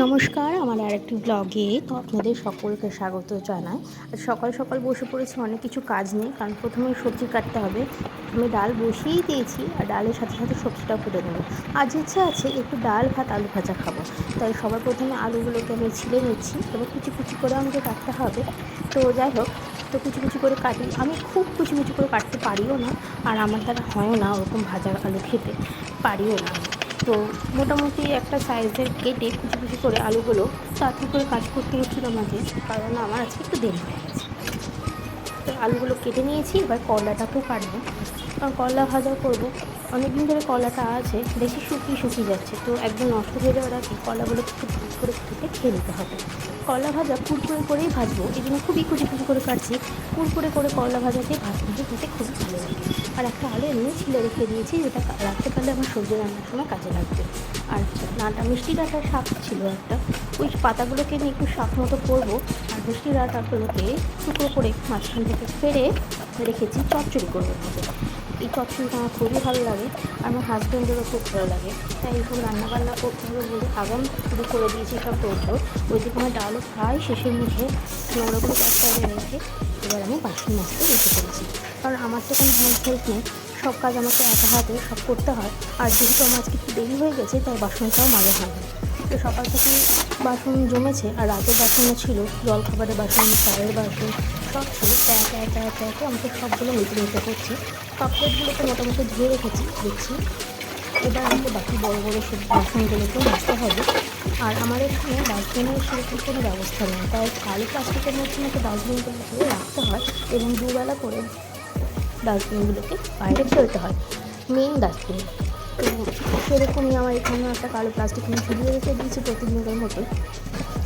নমস্কার, আমার আরেকটি ব্লগে তো আপনাদের সকলকে স্বাগত জানাই। আর সকাল সকাল বসে পড়েছি, অনেক কিছু কাজ নেই, কারণ প্রথমে সবজি কাটতে হবে। আমি ডাল বসিয়েই দিয়েছি, আর ডালের সাথে সাথে সবজিটাও কেটে নেব আজ ইচ্ছা আছে একটু ডাল ভাত, আলু ভাজা খাব। তাই সবার প্রথমে আলুগুলোকে আমি ছিলে নিচ্ছি, এবার কুচি কুচি করে আমাকে কাটতে হবে। তো যাই হোক, তো কুচি কুচি করে কাটি। আমি খুব কুচি কুচি করে কাটতে পারিও না, আর আমার দ্বারা হয়ও না ওরকম ভাজা আলু খেতে, পারিও না। তো মোটামুটি একটা সাইজের কেটে কুচি কুচি করে আলুগুলো তাড়াতাড়ি করে কাজ করতে হচ্ছিল আমাকে কারণ আমার আজকে একটু দেরি হয়ে গেছে। তো আলুগুলো কেটে নিয়েছি, এবার করলাটাকেও কাটবো। কারণ করলা ভাজা করব অনেক দিন ধরে কলাটা আছে, বেশি শুকিয়ে শুকিয়ে যাচ্ছে, তো একদম নষ্ট হয়ে যাওয়ার আগে কলাগুলো একটু করে কেটে খেয়ে নিতে হবে। করলা ভাজা কুরকুরে করেই ভাজবো, এই জন্য খুবই কুচি কুচি করে কাটছি। কুরকুরে করে করলা ভাজাকে ভাজ ভেজে খেতে খুবই ভালো লাগে। আর একটা আলু এমনি ছিল রেখে দিয়েছি, যেটা রাখতে পারলে আমার সবজি রান্নার সময় কাজে লাগবে। আর নাটা মিষ্টি ডাঁটার শাক ছিল একটা, ওই পাতাগুলোকে নিয়ে একটু শাক মতো করব। আর মিষ্টি ডাঁটাগুলোকে টুকরো করে মাঝখান থেকে ফেরে রেখেছি, চচ্চড়ি করব। এই চচ্চড়িটা আমার খুবই ভালো লাগে আর আমার হাজব্যান্ডেরও খুব ভালো লাগে। তাই এইসব রান্নাবান্না করতে হবে বলে আগাম শুরু করে দিয়েছি সব তোড়জোড় ওইদিকে আমার ডালও প্রায় শেষের মুখে নোংরাগুলো একটা রেখে এবার আমি বাসন মাজতে রেখে ফেলেছি কারণ আমার তো কোনো হেল্প হেল্প নেই, সব কাজ আমাকে একা হাতে সব করতে হয়। আর যেহেতু আমার আজকে একটু দেরি হয়ে গেছে, তাই বাসনটাও মাজা হয় না তো সকাল থেকে বাসন জমেছে আর রাতের বাসনও ছিল, জলখাবারের বাসন, চায়ের বাসন, সব ছিল। একা একা একা একা আমাকে সবগুলো নিতে নিতে করছি। কাপড়গুলোকে মোটামুটি ধুয়ে রেখেছি, দেখছি। এবার আমাকে বাকি বড় বড় সব বাসনগুলোকে মাজতে হবে। আর আমার এখানে ডাস্টবিনের সেরকম কোনো ব্যবস্থা নেই। তাই খালি প্লাস্টিকের মধ্যে আমাকে ডাস্টবিনগুলোকে রাখতে হয় এবং দুবেলা করে ডাস্টবিনগুলোকে বাইরে ফেলতে হয়। Main dustbin. তো সেরকমই আমার এখানে একটা কালো প্লাস্টিক নিয়ে ঝুলিয়ে রেখে দিয়েছি প্রতিদিনের মতো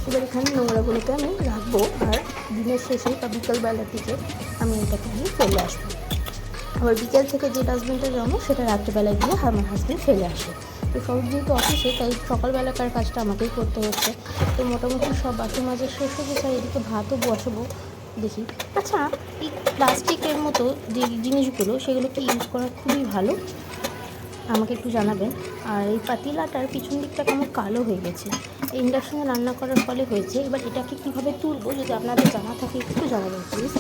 এবার এখানে নোংরাগুলোকে আমি রাখব আর দিনের শেষে বা বিকালবেলার দিকে আমি এটাকে নিয়ে ফেলে আসব। আবার বিকেল থেকে যে ডাস্টবিনটা জমে সেটা রাত্রিবেলায় গিয়ে আমার হাজব্যান্ড ফেলে আসে। তো সব যেহেতু অফিসে তাই সকালবেলাকার কাজটা আমাকেই করতে হচ্ছে। তো মোটামুটি সব বাসন মাঝে শেষ হয়ে গেছে এদিকে ভাতও বসাবো দেখি। আচ্ছা এই প্লাস্টিকের মতো যে জিনিসগুলো, সেগুলোকে ইউজ করা খুবই ভালো। আমাকে একটু জানাবেন। আর এই পাতিলাটার পিছন দিকটা কেমন কালো হয়ে গেছে। ইন্ডাকশনে রান্না করার ফলে হয়েছে। এবার এটাকে কীভাবে তুলবো যদি আপনাদের জানা থাকে, একটু জানাবেন প্লিজ।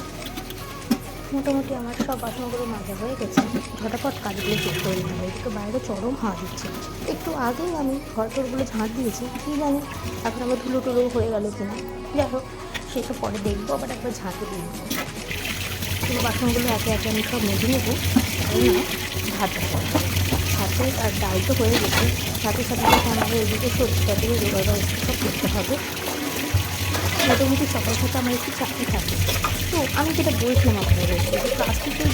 মোটামুটি আমার সব বাসনগুলো মাজা হয়ে গেছে। ঝটাপট কাজগুলো শেষ করে হবে। একটু বাইরে চরম হাওয়া দিচ্ছে। একটু আগেই আমি ঘর টরগুলো ঝাঁট দিয়েছি। কী জানি এখন আমার ধুলো টুলো হয়ে গেলো কিনা। যাই হোক সেসব পরে দেখব। আবার একবার ঝাঁটে দিয়ে নেব। পুরো বাসনগুলো একে একে আমি সব মেজে নেব। ভাত বসাবো। আর ডাল তো হয়ে গেছে। সাথে সাথে সাথে আমাদের এদিকে সবজিটা দিয়ে জোগাড় সব করতে হবে। মোটামুটি সকাল থেকে আমার একটু চাকরি থাকে। তো আমি যেটা বলছিলাম আপনাদের, যে প্লাস্টিকের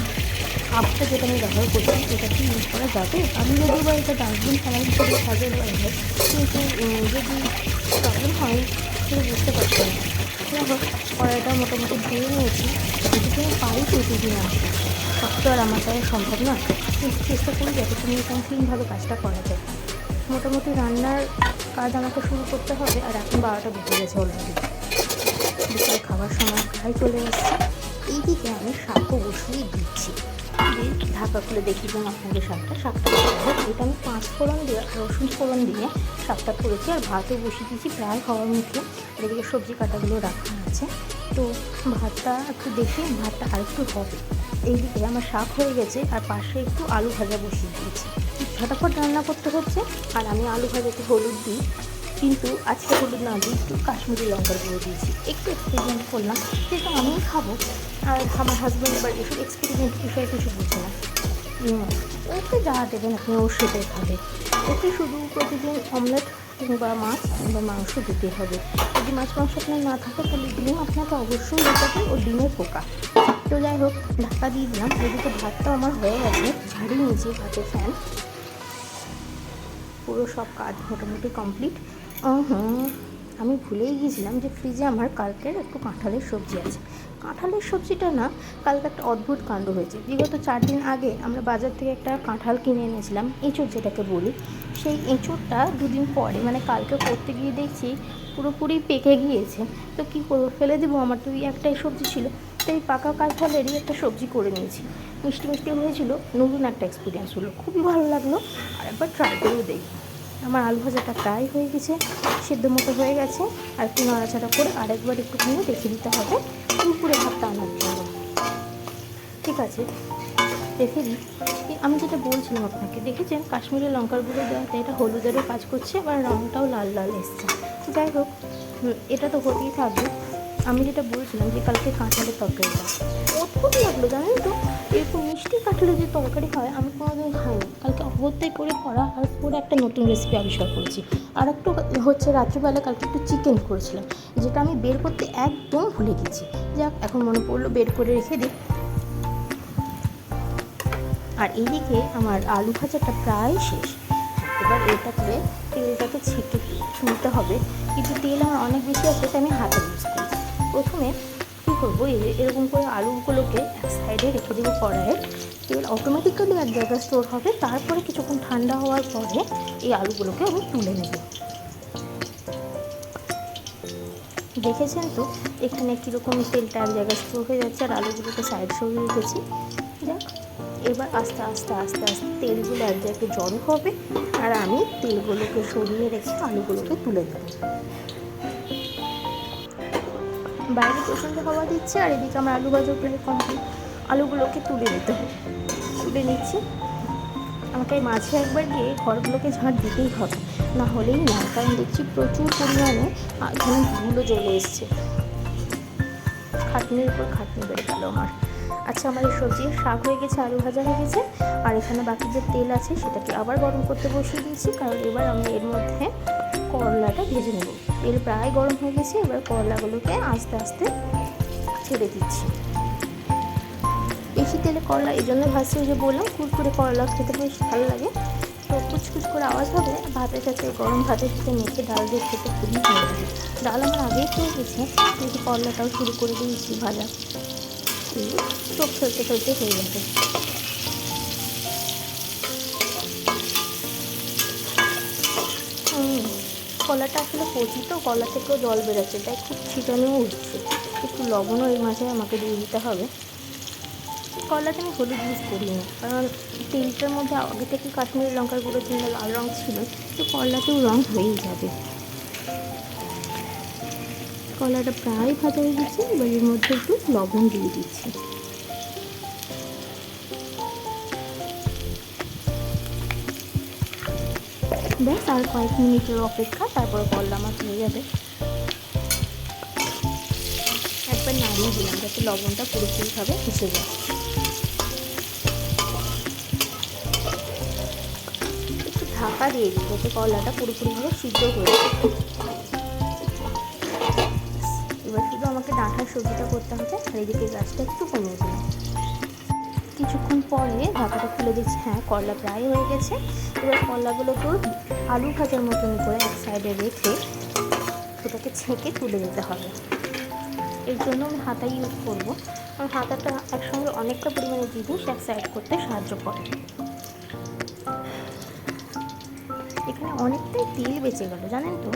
কাপটা যেটা আমি ব্যবহার করছি সেটা কি ইউজ করা যাবে? আমি যদি বা এটা ডাস্টবিন ফেলা হিসেবে লাগে কিন্তু যদি প্রবলেম হয় সেটা বুঝতে হোক কড়াইটা মোটামুটি ধুয়ে নিয়েছি। যেটুকু আমি পারি প্রতিদিন আসি সব তো আর আমার দ্বারা সম্ভব না। কিন্তু চেষ্টা করি যতক্ষণ কমপ্লিটভাবে কাজটা করা যায়। মোটামুটি রান্নার কাজ আমাকে শুরু করতে হবে, আর এখন বারোটা বেজে গেছে অলরেডি বিকেলে খাবার সময় খাই চলে এসেছে। এইদিকে আমি শাকও বসিয়ে দিচ্ছি। দিয়ে ঢাকা খুলে দেখি যে আপনাদের শাকটা শাকটা এটা আমি পাঁচ ফোড়ন দিয়ে, রসুন ফোড়ন দিয়ে শাকটা করেছি, আর ভাতও বসিয়ে দিয়েছি প্রায় খাওয়ার মুখে এদিকে সবজি কাটাগুলো রাখা আছে। তো ভাতটা একটু দেখি ভাতটা আর একটু হবে। এইদিকে আমার শাক হয়ে গেছে আর পাশে একটু আলু ভাজা বসিয়ে দিয়েছি। ঝটাফট রান্না করতে হচ্ছে আর আমি আলু ভাজাতে হলুদ দিই। কিন্তু আজকে হলুদ না দিই একটু কাশ্মীরি লঙ্কার গুঁড়ো দিয়েছি। একটু এক্সপেরিমেন্ট করলাম। যেহেতু আমিই খাব আর আমার হাজব্যান্ড এবার এসব এক্সপেরিমেন্ট বিষয়ে কিছু বুঝে না। ওকে যা দেবেন আপনি ও সেটাই খাবে। ওকে শুধু প্রতিদিন অমলেট কিংবা মাছ কিংবা মাংস দিতে হবে। যদি মাছ মাংস আপনার না থাকে, তাহলে ডিম আপনাকে অবশ্যই দিতে হবে ও ডিমের পোকা। তো যাই হোক ঢাকা দিয়ে দিলাম। এদিকে ভাতটা আমার হয়ে গেছে। ঝাড়িয়ে নিয়েছি ভাতের ফ্যান। পুরো সব কাজ মোটামুটি কমপ্লিট। আমি ভুলেই গিয়েছিলাম যে ফ্রিজে আমার কালকের একটু কাঁঠালের সবজি আছে। কাঁঠালের সবজিটা না কালকে একটা অদ্ভুত কাণ্ড হয়েছে। বিগত চার দিন আগে আমরা বাজার থেকে একটা কাঁঠাল কিনে এনেছিলাম, এঁচোড় যেটাকে বলি। সেই এঁচোড়টা দুদিন পরে মানে কালকে করতে গিয়ে দেখছি পুরোপুরি পেকে গিয়েছে। তো কী করব, ফেলে দেবো? আমার তো একটাই সবজি ছিল। তো এই পাকা কাঁঠালেরই একটা সবজি করে নিয়েছি। মিষ্টি মিষ্টি হয়েছিল, নতুন একটা এক্সপিরিয়েন্স হলো। খুবই ভালো লাগল। আর একবার ট্রাই করেও দেখি। আমার আলু ভাজাটা প্রায় হয়ে গেছে, সেদ্ধ মতো হয়ে গেছে। আর একটু নাড়াচাড়া করে আরেকবার একটুখানি রেখে দিতে হবে। পুরো ভাতটা আনার জন্য। ঠিক আছে? দেখে দিই আমি যেটা বলছিলাম আপনাকে, দেখেছেন? কাশ্মীরি লঙ্কার গুঁড়ো দেওয়াতে এটা হলুদেরও কাজ করছে আর রঙটাও লাল লাল এসছে। যাই হোক এটা তো হতেই থাকবে। আমি যেটা বলছিলাম যে কালকে কাঁঠালের তরকারিটা। অদ্ভুত লাগল, জানেন তো? এরকম মিষ্টি কাঁঠালের যে তরকারি হয়, আমি কোনোদিন খাইনি। কালকে অগত্যই করে করা আর পরে একটা নতুন রেসিপি আবিষ্কার করেছি। আর একটু হচ্ছে রাত্রিবেলা কালকে একটু চিকেন করেছিলাম, যেটা আমি বের করতে একদম ভুলে গেছি। যাক, এখন মনে পড়ল বের করে রেখে দিই। আর এইদিকে আমার আলু ভাজাটা প্রায় শেষ। এবার এটাকে তেলটাকে ছেঁকে তুলতে হবে। কিন্তু তেল আমার অনেক বেশি আছে, তাই আমি হাতে ইউজ প্রথমে কী করব? এরকম করে আলুগুলোকে এক সাইডে রেখে দেবো কড়াইয়ে। তেল অটোমেটিক্যালি এক জায়গায় স্টোর হবে। তারপরে কিছুক্ষণ ঠান্ডা হওয়ার পরে এই আলুগুলোকে আমি তুলে নেব। দেখেছেন তো? এখানে কীরকম তেলটা এক জায়গায় স্টোর হয়ে যাচ্ছে। আর আলুগুলোকে সাইড সরিয়ে রেখেছি যাক, এবার আস্তে আস্তে আস্তে আস্তে তেলগুলো এক জায়গায় জল হবে। আর আমি তেলগুলোকে সরিয়ে রেখে আলুগুলোকে তুলে দেবো বাইরে প্রচণ্ড হাওয়া দিচ্ছে আর এদিকে আমার আলু ভাজা প্রায় কমপ্লিট আলুগুলোকে তুলে নিতে হবে। তুলে নিচ্ছি। আমাকে মাঝে একবার গিয়ে ঘরগুলোকে ঝাঁট দিতেই হবে। না হলেই না, কারণ দেখছি প্রচুর পরিমাণে এখানে ধুলো চলে এসছে। খাটনির উপর খাটনি বেড়ে গেল আমার। আচ্ছা আমার এই সবজি, শাক হয়ে গেছে, আলু ভাজা হয়ে গেছে। আর এখানে বাকি যে তেল আছে, সেটাকে আবার গরম করতে বসিয়ে দিয়েছি। কারণ এবার আমি এর মধ্যে করলাটা ভেজে নেব। তেল প্রায় গরম হয়ে গেছে, এবার করলাগুলোকে আস্তে আস্তে ছেড়ে দিচ্ছি। বেশি তেলে করলা এই জন্য ভাজছি যে বললাম, কুরকুরে করলা খেতে বেশ ভালো লাগে। তো কুচকুচ করে আওয়াজ হবে, ভাতের সাথে গরম ভাতের সাথে মেখে ডাল দিয়ে খেতে খুবই ভালো লাগে। ডাল আমার আগেই খেয়ে গেছে, কিন্তু করলাটাও শুরু করে দিয়েছি ভাজা। চোখ সব চলতে চলতে হয়ে যাবে হুম, কলাটা আসলে কচি তো কলা থেকেও জল বেরোচ্ছে, তাই খুব ছিটানিও উঠছে। একটু লবণও এই মাঝে আমাকে দিয়ে দিতে হবে। কলাতে আমি হলুদ ইউজ করি না কারণ তেলটার মধ্যে আগে থেকে কাশ্মীরি লঙ্কার গুঁড়ো ছিল লাল রঙ ছিল, তো করলাতেও রঙ হয়েই যাবে। কলাটা প্রায় ভাজা হয়ে গেছে, এবার এর মধ্যে একটু লবণ দিয়ে দিচ্ছি। ব্যাস, আর কয়েক মিনিটের অপেক্ষা, তারপরে করলা মাছ হয়ে যাবে। একবার নাড়িয়ে দিলাম, যাতে লবণটা পুরোপুরিভাবে মিশে যায়। একটু ঢাকা দিয়ে দিই, যাতে কলাটা পুরোপুরিভাবে সিদ্ধ হয়ে এবার শুধু আমাকে ডাঁটার সবজিটা করতে হবে, আর এদিকে গাছটা একটু কমিয়ে দিলাম। কিছুক্ষণ পরে ঢাকাটা খুলে দিচ্ছি হ্যাঁ করলা প্রায় হয়ে গেছে। এবার করলাগুলোকেও আলু ভাজার মতন করে এক সাইডে রেখে ওটাকে ছেঁকে তুলে দিতে হবে। এর জন্য আমি হাতা ইউজ করব। কারণ হাতাটা একসঙ্গে অনেকটা পরিমাণে জিনিস এক সাইড করতে সাহায্য করে। এখানে অনেকটাই তেল বেঁচে গেল, জানেন তো?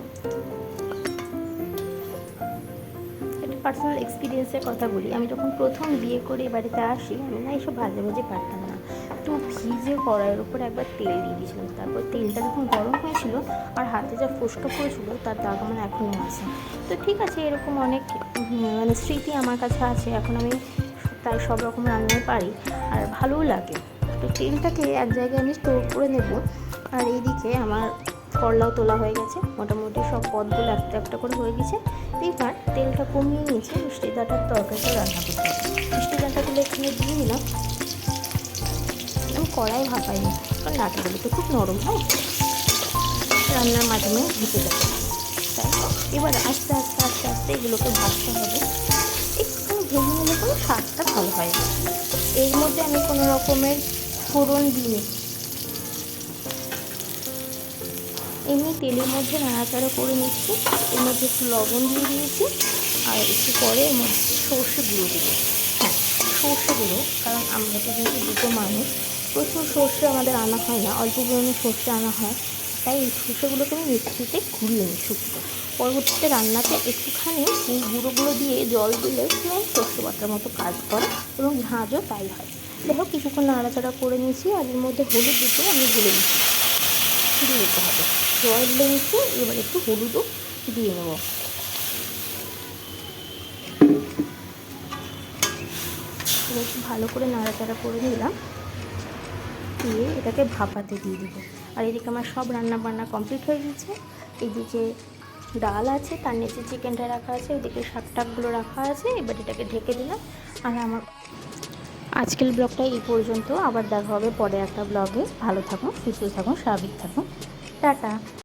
পার্সোনাল এক্সপিরিয়েন্সের কথা বলি, আমি যখন প্রথম বিয়ে করে বাড়িতে আসি, আমি না এসব ভাজে ভাজে পারতাম না। তো ভিজে কড়াইয়ের উপর একবার তেল দিয়ে দিয়েছিলাম, তারপর তেলটা যখন গরম হয়েছিল আর হাতে যা ফুসকা পড়েছিল, তার দাগ আমার এখনও আছে। তো ঠিক আছে, এরকম অনেক মানে স্মৃতি আমার কাছে আছে, এখন আমি তাই সব রকম রান্নাই পারি আর ভালোও লাগে। তো তেলটাকে এক জায়গায় আমি স্টোর করে নেব আর এইদিকে আমার করলাও তোলা হয়ে গেছে। মোটামুটি সব পদগুলো একটা একটা করে হয়ে গেছে। এবার তেলটা কমিয়ে নিয়েছে, মিষ্টি ডাঁটার তরকারিটা রান্না করতে হবে। মিষ্টি ডাঁটাগুলো এখানে দিয়ে নিলাম আমি কড়াই ভাপাইনি, কারণ ডাঁটাগুলো তো খুব নরম হয় রান্নার মাধ্যমে ঢুকে যাবে তাই এবার আস্তে আস্তে আস্তে আস্তে এগুলোকে ভাজতে হবে। একটুখানি ভেজে নিলে কোনো স্বাদটা ভালো হয় এর মধ্যে আমি কোনো রকমের ফোড়ন দিইনি। এমনি তেলের মধ্যে নাড়াচাড়া করে নিচ্ছি। এর মধ্যে একটু লবণ দিয়ে দিয়েছি। আর একটু পরে এর মধ্যে সর্ষে গুঁড়ো দেবো হ্যাঁ সর্ষে গুঁড়ো, কারণ আমরা তো যেহেতু দুটো মানুষ, প্রচুর সর্ষে আমাদের আনা হয় না, অল্প পরিমাণে সর্ষে আনা হয়। তাই এই সর্ষেগুলোকে আমি মিক্সিতে ঘুরিয়ে নিই শুকনো। পরবর্তীতে রান্নাতে একটুখানি এই গুঁড়োগুলো দিয়ে জল দিলে সেম সর্ষে বাটার মতো কাজ করে এবং ঝাঁজও তাই হয়। হোক, কিছুক্ষণ নাড়াচাড়া করে নিয়েছি। আর এর মধ্যে হলুদ দিতে আমি ভুলে দিচ্ছি দিয়ে দিতে হবে। জল লেগেছে এবার একটু হলুদও দিয়ে নেব। ভালো করে নাড়াচাড়া করে নিলাম, দিয়ে এটাকে ভাপাতে দিয়ে দেবো। আর এদিকে আমার সব রান্না বান্না কমপ্লিট হয়ে গেছে। এদিকে ডাল আছে, তার নিচে চিকেনটা রাখা আছে, ওদিকে শাক টাকগুলো রাখা আছে, এবার এটাকে ঢেকে দিলাম। আর আমার আজকের ব্লগটা এই পর্যন্ত, আবার দেখা হবে পরে একটা ব্লগে। ভালো থাকুন, সুস্থ থাকুন, স্বাভাবিক থাকুন। টাটা।